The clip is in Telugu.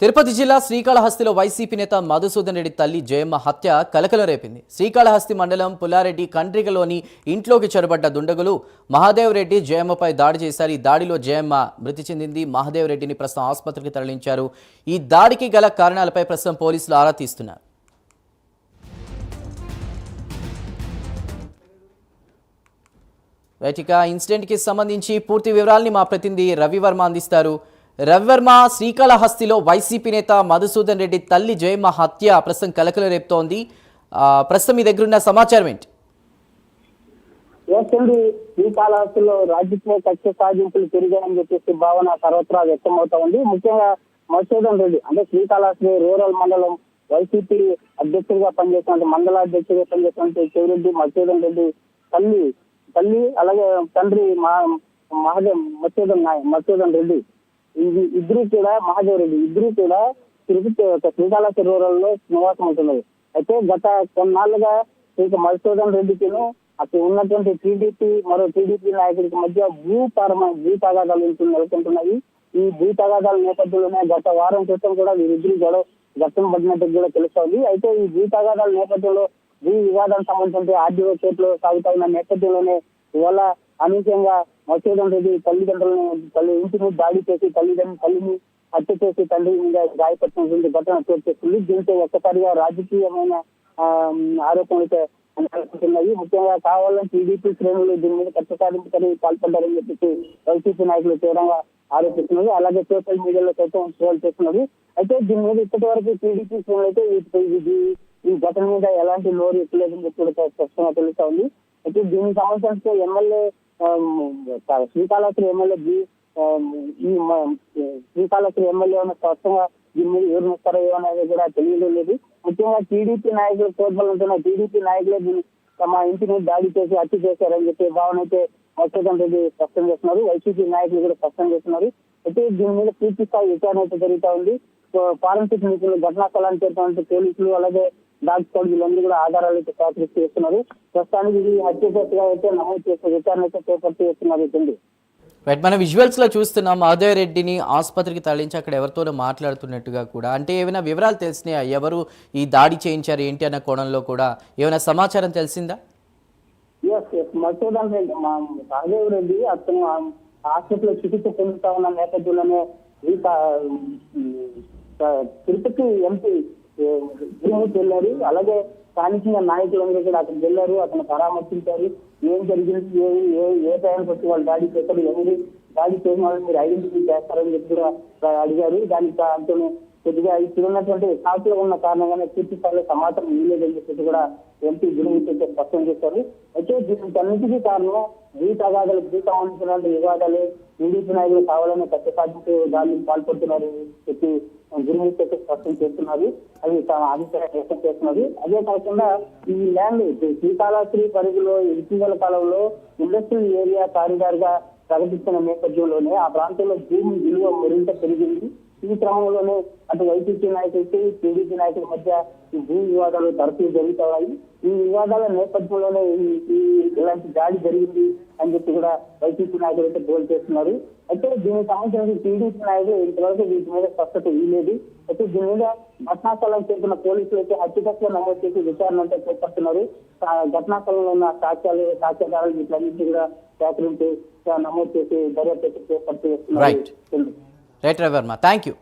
తిరుపతి జిల్లా శ్రీకాళహస్తిలో వైసీపీ నేత మధుసూదన్ రెడ్డి తల్లి జయమ్మ హత్య కలకలం రేపింది. శ్రీకాళహస్తి మండలం పుల్లారెడ్డి కండ్రికలోని ఇంట్లోకి చొరబడ్డ దుండగులు మహాదేవ్ రెడ్డి జయమ్మపై దాడి చేశారు. ఈ దాడిలో జయమ్మ మృతి చెందింది. మహాదేవ్ రెడ్డిని ప్రస్తుతం ఆసుపత్రికి తరలించారు. ఈ దాడికి గల కారణాలపై ప్రస్తుతం పోలీసులు ఆరా తీస్తున్నారు. రైట్ ఇక ఇన్సిడెంట్కి సంబంధించి పూర్తి వివరాల్ని మా ప్రతినిధి రవివర్మ అందిస్తారు. రవివర్మ శ్రీకాళహస్తిలో వైసీపీ నేత మధుసూదన్ రెడ్డి తల్లి జయమ్మ హత్య ప్రస్తుతం కలకలు రేపుతోంది. ఆ, ప్రస్తుతం మీ దగ్గరున్న సమాచారం ఏంటి? ఏంటండి శ్రీకాళహస్తిలో రాజకీయ కక్ష సాధింపులు పెరిగాయని చెప్పేసి భావన సర్వత్రా వ్యక్తమవుతా ఉంది. ముఖ్యంగా మధుసూదన్ రెడ్డి అంటే శ్రీకాళహస్తి రూరల్ మండలం వైసీపీ అధ్యక్షుడిగా పనిచేస్తున్న మండల అధ్యక్షుడిగా పనిచేస్తున్న చెవిరెడ్డి మధుసూదన్ రెడ్డి తల్లి తల్లి అలాగే తండ్రి మా మహాదేవ్ మధుసూదన్ నాయ్ మధుసూదన్ రెడ్డి. ఇది ఇద్దరు కూడా మహాదేవ్ రెడ్డి ఇద్దరు కూడా తిరుపతి యొక్క శ్రీకాళహస్తి సరోవరంలో నివాసం ఉంటున్నారు. అయితే గత కొన్నాళ్ళుగా శ్రీ మధుసూదన్ రెడ్డికిను అక్కడ ఉన్నటువంటి టీడీపీ మరో టీడీపీ నాయకుడికి మధ్య భూ పరమ భూ తగాదాలు నెలకొంటున్నాయి. ఈ భూ తగాదాల నేపథ్యంలోనే గత వారం క్రితం కూడా వీరిద్దరు గొడవ ఘట్టం పడినట్టు కూడా తెలుస్తోంది. అయితే ఈ భూ తగాదాల నేపథ్యంలో భూ వివాదానికి సంబంధించిన ఆర్డీఓ కోర్టులో సాగుతున్న నేపథ్యంలోనే ఇవాళ అనూహ్యంగా మసూదన్ రెడ్డి తల్లిదండ్రులను తల్లి ఇంటిని దాడి చేసి తల్లిదండ్రులు తల్లిని హత్య చేసి తండ్రి మీద గాయపరిచినటువంటి ఘటన చోటు చేసుకుంది. దీంతో ఒక్కసారిగా రాజకీయమైన ఆ, ఆరోపణలు నెలకొంటున్నాయి. ముఖ్యంగా కావాలని టీడీపీ శ్రేణులు దీని మీద కక్ష సాధింపుకొని పాల్పడ్డారని చెప్పేసి వైసీపీ నాయకులు తీవ్రంగా ఆరోపిస్తున్నారు. అలాగే సోషల్ మీడియాలో సైతం ట్రోల్ చేస్తున్నారు. అయితే దీని మీద ఇప్పటి వరకు టీడీపీ శ్రేణులు అయితే ఈ ఘటన మీద ఎలాంటి లోరు ఎక్కలేదని చెప్పి స్పష్టంగా తెలుస్తా ఉంది. అయితే దీనికి సంబంధించిన MLA Um, Srikalahasti MLA um, ఈ శ్రీకాళహస్తి ఎమ్మెల్యే ఉన్న స్పష్టంగా దీని మీద ఎవరు వస్తారో ఏమనేది కూడా తెలియడం లేదు. ముఖ్యంగా టీడీపీ నాయకులు కోర్టులు ఉంటున్న టీడీపీ నాయకులే దీన్ని తమ ఇంటి మీద దాడి చేసి హత్య చేశారని చెప్పి భావన అయితే మత్స్యకాంత్ రెడ్డి స్పష్టం చేస్తున్నారు. వైసీపీ నాయకులు కూడా స్పష్టం చేస్తున్నారు. అయితే దీని మీద పూర్తి స్థాయి విచారణ అయితే జరుగుతూ ఉంది. ఫారెన్సిక్ నిపుణులు ఘటనా స్థలానికి చేరుతున్న పోలీసులు అలాగే డాగ్ స్క్వాడ్ వీళ్ళందరూ కూడా ఆధారాలు అయితే చేస్తున్నారు ప్రస్తుతానికి ఇది హత్య కేసుగా అయితే నమోదు చేసే విచారణ అయితే చేపట్టి చేస్తున్నారు అయితే రైట్ మన విజువల్స్లో చూస్తున్నాం మహాదేవ్ రెడ్డిని ఆసుపత్రికి తరలించి అక్కడ ఎవరితోనో మాట్లాడుతున్నట్టుగా కూడా. అంటే ఏమైనా వివరాలు తెలిసినాయా? ఎవరు ఈ దాడి చేయించారు? ఏంటి అన్న కోణంలో కూడా ఏమైనా సమాచారం తెలిసిందా? మసూదన్ రెడ్డి మా రెడ్డి అతను హాస్పిటల్లో చికిత్స పొందుతా ఉన్న నేపథ్యంలోనే తిరుపతి ఎంపీ తిరుమతి వెళ్ళారు అలాగే స్థానికంగా నాయకులందరూ కూడా అక్కడికి వెళ్ళారు. అతను పరామర్శించారు. ఏం జరిగింది? ఏ ఏ ఏ టైంకి వచ్చి వాళ్ళు దాడి చేస్తారు ఎవరు దాడి చేసిన వాళ్ళు మీరు ఐడెంటిఫై చేస్తారని చెప్పి కూడా అడిగారు. దానికి అతను కొద్దిగా ఇప్పుడు ఉన్నటువంటి సాక్షులు ఉన్న కారణంగానే పూర్తి స్థాయిలో సమాచారం ఇవ్వలేదని చెప్పి కూడా ఎంపీ గురించి స్పష్టం చేశారు. అయితే దీనికి అన్నిటికీ కారణం భూ తగాదాలు భూ సంబంధించినటువంటి వివాదాలు టీడీపీ నాయకులు కావాలని కక్ష దాన్ని పాల్పడుతున్నారు చెప్పి గురుమూర్తి అయితే స్పష్టం చేస్తున్నారు అది తమ అభిప్రాయం వ్యక్తం చేస్తున్నది. అదే కాకుండా ఈ ల్యాండ్ శ్రీకాళహస్తి పరిధిలో ఇటీవల కాలంలో ఇండస్ట్రియల్ ఏరియా కారిడార్గా ప్రకటిస్తున్న నేపథ్యంలోనే ఆ ప్రాంతంలో భూమి విలువ మరింత పెరిగింది. ఈ క్రమంలోనే అటు వైసీపీ నాయకులకి టీడీపీ నాయకుల మధ్య ఈ భూ వివాదాలు తరచూ జరుగుతాయి ఈ వివాదాల నేపథ్యంలోనే ఈ ఇలాంటి దాడి జరిగింది అని చెప్పి కూడా వైసీపీ నాయకులు అయితే గోల్ చేస్తున్నారు. అయితే దీనికి సంబంధించిన టీడీపీ నాయకులు ఇంతవరకు వీటి మీద స్పష్టత ఇవ్వలేదు. అయితే దీని మీద ఘటనా స్థలం చేరుకున్న పోలీసులు అయితే హత్యకత్వం నమోదు చేసి విచారణ అయితే చేపడుతున్నారు. ఆ ఘటనా స్థలంలో ఉన్న సాక్ష్యాలు సాక్ష్యాధారాలు వీటిలన్నింటినీ కూడా సేకరించి నమోదు చేసి దర్యాప్తు చేపడుతూ Right. చేస్తున్నారు రైట్ రవివర్మ థ్యాంక్ యూ